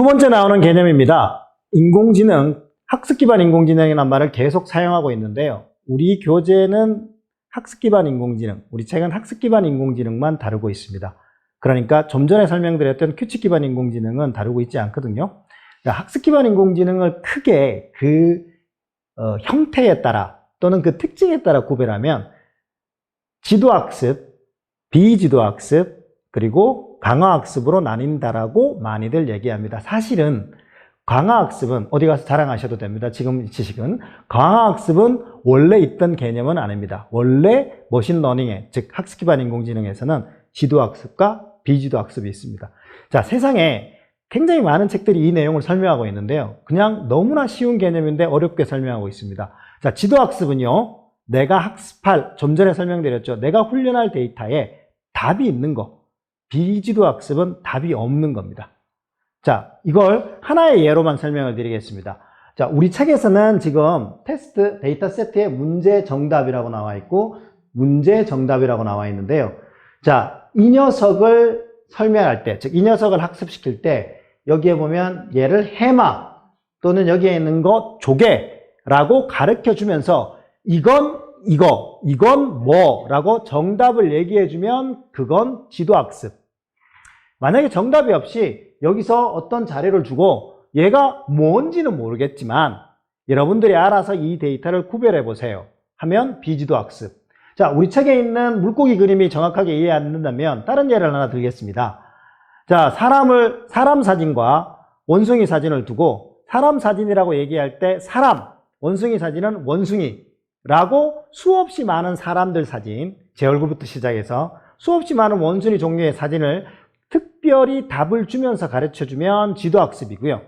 두 번째 나오는 개념입니다. 인공지능, 학습 기반 인공지능이라는 말을 계속 사용하고 있는데요. 우리 교재는 학습 기반 인공지능, 우리 책은 학습 기반 인공지능만 다루고 있습니다. 그러니까 좀 전에 설명드렸던 규칙 기반 인공지능은 다루고 있지 않거든요. 그러니까 학습 기반 인공지능을 크게 그 어, 형태에 따라 또는 그 특징에 따라 구별하면 지도학습, 비지도학습, 그리고 강화학습으로 나뉜다라고 많이들 얘기합니다. 사실은 강화학습은 어디 가서 자랑하셔도 됩니다. 지금 이 지식은. 강화학습은 원래 있던 개념은 아닙니다. 원래 머신러닝에, 즉 학습 기반 인공지능에서는 지도학습과 비지도학습이 있습니다. 자, 세상에 굉장히 많은 책들이 이 내용을 설명하고 있는데요. 그냥 너무나 쉬운 개념인데 어렵게 설명하고 있습니다. 자, 지도학습은요. 내가 학습할, 좀 전에 설명드렸죠. 내가 훈련할 데이터에 답이 있는 거. 비지도 학습은 답이 없는 겁니다. 자, 이걸 하나의 예로만 설명을 드리겠습니다. 자, 우리 책에서는 지금 테스트 데이터 세트에 문제 정답이라고 나와 있고, 문제 정답이라고 나와 있는데요. 자, 이 녀석을 설명할 때, 즉, 이 녀석을 학습시킬 때, 여기에 보면 얘를 해마 또는 여기에 있는 거 조개라고 가르쳐 주면서 이건 이거, 이건 뭐라고 정답을 얘기해 주면 그건 지도학습. 만약에 정답이 없이 여기서 어떤 자료를 주고 얘가 뭔지는 모르겠지만 여러분들이 알아서 이 데이터를 구별해 보세요. 하면 비지도 학습. 자, 우리 책에 있는 물고기 그림이 정확하게 이해 안 된다면 다른 예를 하나 들겠습니다. 자, 사람을, 사람 사진과 원숭이 사진을 두고 사람 사진이라고 얘기할 때 사람, 원숭이 사진은 원숭이 라고 수없이 많은 사람들 사진, 제 얼굴부터 시작해서 수없이 많은 원숭이 종류의 사진을 특별히 답을 주면서 가르쳐 주면 지도학습이고요.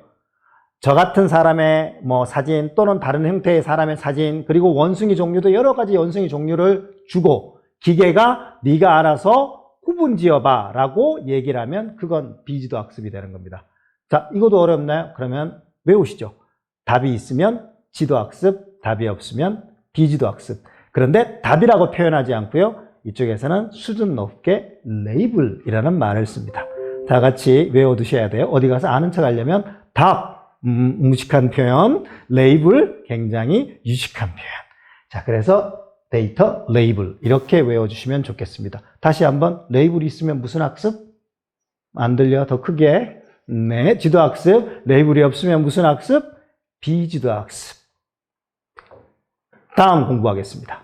저 같은 사람의 뭐 사진 또는 다른 형태의 사람의 사진 그리고 원숭이 종류도 여러 가지 원숭이 종류를 주고 기계가 네가 알아서 구분 지어봐 라고 얘기를 하면 그건 비지도 학습이 되는 겁니다. 자, 이것도 어렵나요? 그러면 외우시죠. 답이 있으면 지도 학습, 답이 없으면 비지도 학습. 그런데 답이라고 표현하지 않고요. 이쪽에서는 수준 높게 레이블이라는 말을 씁니다. 다 같이 외워두셔야 돼요. 어디 가서 아는 척 하려면 답, 음, 무식한 표현, 레이블, 굉장히 유식한 표현. 자, 그래서 데이터 레이블 이렇게 외워주시면 좋겠습니다. 다시 한번 레이블이 있으면 무슨 학습? 안 들려? 더 크게. 네, 지도 학습. 레이블이 없으면 무슨 학습? 비지도 학습. 다음 공부하겠습니다.